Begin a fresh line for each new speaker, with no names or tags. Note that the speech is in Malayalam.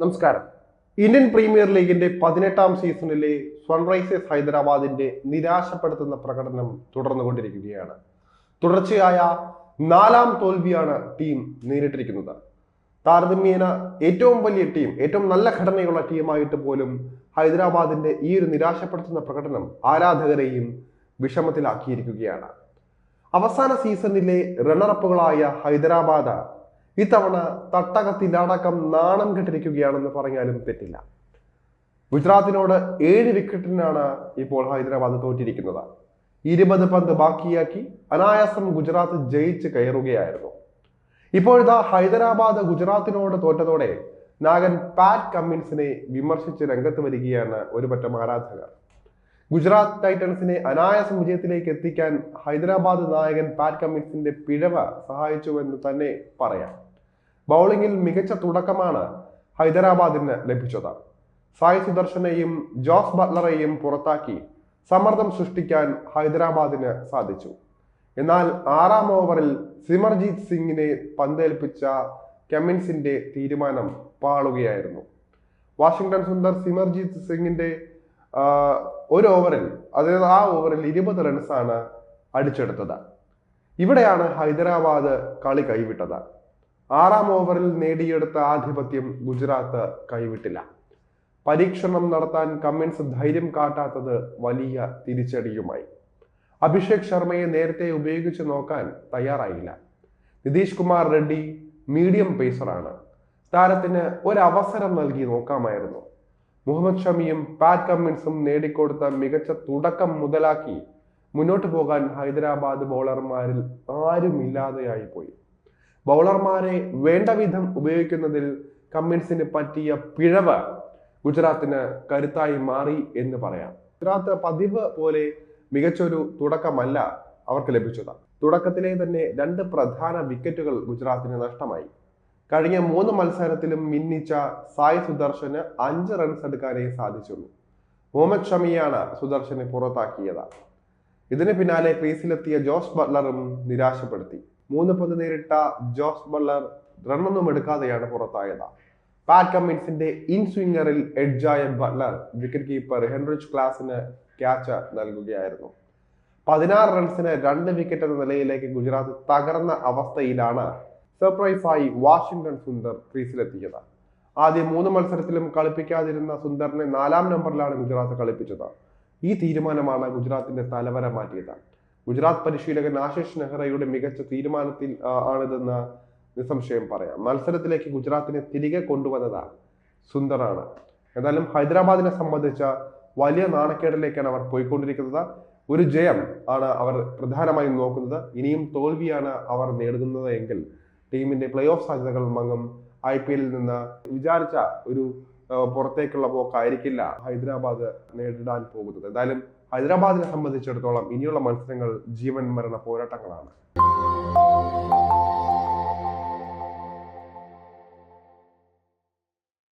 നമസ്കാരം. ഇന്ത്യൻ പ്രീമിയർ ലീഗിന്റെ പതിനെട്ടാം സീസണിലെ സൺറൈസേഴ്സ് ഹൈദരാബാദിന്റെ നിരാശപ്പെടുത്തുന്ന പ്രകടനം തുടർന്നുകൊണ്ടിരിക്കുകയാണ്. തുടർച്ചയായ നാലാം തോൽവിയാണ് ടീം നേരിട്ടിരിക്കുന്നത്. താരതമ്യേന ഏറ്റവും വലിയ ടീം ഏറ്റവും നല്ല ഘടനയുള്ള ടീമായിട്ട് പോലും ഹൈദരാബാദിന്റെ ഈ ഒരു നിരാശപ്പെടുത്തുന്ന പ്രകടനം ആരാധകരെയും വിഷമത്തിലാക്കിയിരിക്കുകയാണ്. അവസാന സീസണിലെ റണ്ണറപ്പുകളായ ഹൈദരാബാദ് ഇത്തവണ തട്ടകത്തിലടക്കം നാണം കെട്ടിരിക്കുകയാണെന്ന് പറഞ്ഞാലും തെറ്റില്ല. ഗുജറാത്തിനോട് ഏഴ് വിക്കറ്റിനാണ് ഇപ്പോൾ ഹൈദരാബാദ് തോറ്റിരിക്കുന്നത്. ഇരുപത് പന്ത് ബാക്കിയാക്കി അനായാസം ഗുജറാത്ത് ജയിച്ച് കയറുകയായിരുന്നു. ഇപ്പോഴത്തെ ഹൈദരാബാദ് ഗുജറാത്തിനോട് തോറ്റതോടെ നാഗൻ പാറ്റ് കമ്മിൻസിനെ വിമർശിച്ച് രംഗത്ത് വരികയാണ് ഒരുപറ്റം ആരാധകർ. ഗുജറാത്ത് ടൈറ്റൻസിനെ അനായാസം വിജയത്തിലേക്ക് എത്തിക്കാൻ ഹൈദരാബാദ് നായകൻ പാറ്റ് കമ്മിൻസിന്റെ പിഴവ് സഹായിച്ചുവെന്ന് തന്നെ പറയാം. ബൗളിംഗിൽ മികച്ച തുടക്കമാണ് ഹൈദരാബാദിന് ലഭിച്ചത്. സായ് സുദർശനെയും ജോസ് ബട്ട്ലറെയും പുറത്താക്കി സമ്മർദ്ദം സൃഷ്ടിക്കാൻ ഹൈദരാബാദിന് സാധിച്ചു. എന്നാൽ ആറാം ഓവറിൽ സിമർജീത് സിംഗിനെ പന്തേൽപ്പിച്ച കെമിൻസിന്റെ തീരുമാനം പാളുകയായിരുന്നു. വാഷിംഗ്ടൺ സുന്ദർ സിമർജീത് സിംഗിന്റെ ഒരു ഓവറിൽ അതായത് ആ ഓവറിൽ ഇരുപത് റൺസാണ് അടിച്ചെടുത്തത്. ഇവിടെയാണ് ഹൈദരാബാദ് കളി കൈവിട്ടത്. ആറാം ഓവറിൽ നേടിയെടുത്ത ആധിപത്യം ഗുജറാത്ത് കൈവിട്ടില്ല. പരീക്ഷണം നടത്താൻ കമ്മിൻസ് ധൈര്യം കാട്ടാത്തത് വലിയ തിരിച്ചടിയുമായി. അഭിഷേക് ശർമ്മയെ നേരത്തെ ഉപയോഗിച്ച് നോക്കാൻ തയ്യാറായില്ല. നിതീഷ് കുമാർ റെഡ്ഡി മീഡിയം പേസറാണ്. താരത്തിന് ഒരവസരം നൽകി നോക്കാമായിരുന്നു. മുഹമ്മദ് ഷമിയും പാറ്റ് കമ്മിൻസും നേടിക്കൊടുത്ത മികച്ച തുടക്കം മുതലാക്കി മുന്നോട്ട് പോകാൻ ഹൈദരാബാദ് ബോളർമാരിൽ ആരുമില്ലാതെയായി പോയി. ബൗളർമാരെ വേണ്ട വിധം ഉപയോഗിക്കുന്നതിൽ കമ്മിൻസിന് പറ്റിയ പിഴവ് ഗുജറാത്തിന് കരുത്തായി മാറി എന്ന് പറയാം. ഗുജറാത്ത് പതിവ് പോലെ മികച്ചൊരു തുടക്കമല്ല അവർക്ക് ലഭിച്ചത്. തുടക്കത്തിലെ തന്നെ രണ്ട് പ്രധാന വിക്കറ്റുകൾ ഗുജറാത്തിന് നഷ്ടമായി. കഴിഞ്ഞ മൂന്ന് മത്സരത്തിലും മിന്നിച്ച സായ് സുദർശന് അഞ്ച് റൺസ് എടുക്കാനേ സാധിച്ചുള്ളൂ. മുഹമ്മദ് ഷമിയാണ് സുദർശനെ പുറത്താക്കിയത്. ഇതിന് പിന്നാലെ ക്രീസിലെത്തിയ ജോസ് ബട്ട്ലറും നിരാശപ്പെടുത്തി. മൂന്ന് പന്ത് നേരിട്ട ജോസ് ബള്ളർ റണ്ണൊന്നും എടുക്കാതെയാണ് പുറത്തായത്. പാറ്റ് കമ്മിൻസിന്റെ ഇൻ സ്വിംഗറിൽ എഡ്ജായ ബട്ട്ലർ വിക്കറ്റ് കീപ്പർ ഹെൻറിച്ച് ക്ലാസിന് ക്യാച്ച് നൽകുകയായിരുന്നു. പതിനാറ് റൺസിന് രണ്ട് വിക്കറ്റ് എന്ന നിലയിലേക്ക് ഗുജറാത്ത് തകർന്ന അവസ്ഥയിലാണ് സർപ്രൈസായി വാഷിംഗ്ടൺ സുന്ദർ ക്രീസിലെത്തിയത്. ആദ്യം മൂന്ന് മത്സരത്തിലും കളിപ്പിക്കാതിരുന്ന സുന്ദറിനെ നാലാം നമ്പറിലാണ് ഗുജറാത്ത് കളിപ്പിച്ചത്. ഈ തീരുമാനമാണ് ഗുജറാത്തിന്റെ തലവര മാറ്റിയത്. ഗുജറാത്ത് പരിശീലകൻ ആശിഷ് നെഹ്റയുടെ മികച്ച തീരുമാനത്തിൽ ആണിതെന്ന് നിസ്സംശയം പറയാം. മത്സരത്തിലേക്ക് ഗുജറാത്തിനെ തിരികെ കൊണ്ടുവന്നതാണ് സുന്ദറാണ്. എന്നാലും ഹൈദരാബാദിനെ സംബന്ധിച്ച വലിയ നാണക്കേടിലേക്കാണ് അവർ പോയിക്കൊണ്ടിരിക്കുന്നത്. ഒരു ജയം ആണ് അവർ പ്രധാനമായും നോക്കുന്നത്. ഇനിയും തോൽവിയാണ് അവർ നേടുന്നത് എങ്കിൽ ടീമിന്റെ പ്ലേ ഓഫ് സാധ്യതകൾ മങ്ങും ഐ പി എല്ലിൽ നിന്ന് വിചാരിച്ച ഒരു പുറത്തേക്കുള്ള പോക്കായിരിക്കില്ല ഹൈദരാബാദ് നേരിടാൻ പോകുന്നത്. എന്തായാലും ഹൈദരാബാദിനെ സംബന്ധിച്ചിടത്തോളം ഇനിയുള്ള മത്സരങ്ങൾ ജീവൻ മരണ പോരാട്ടങ്ങളാണ്.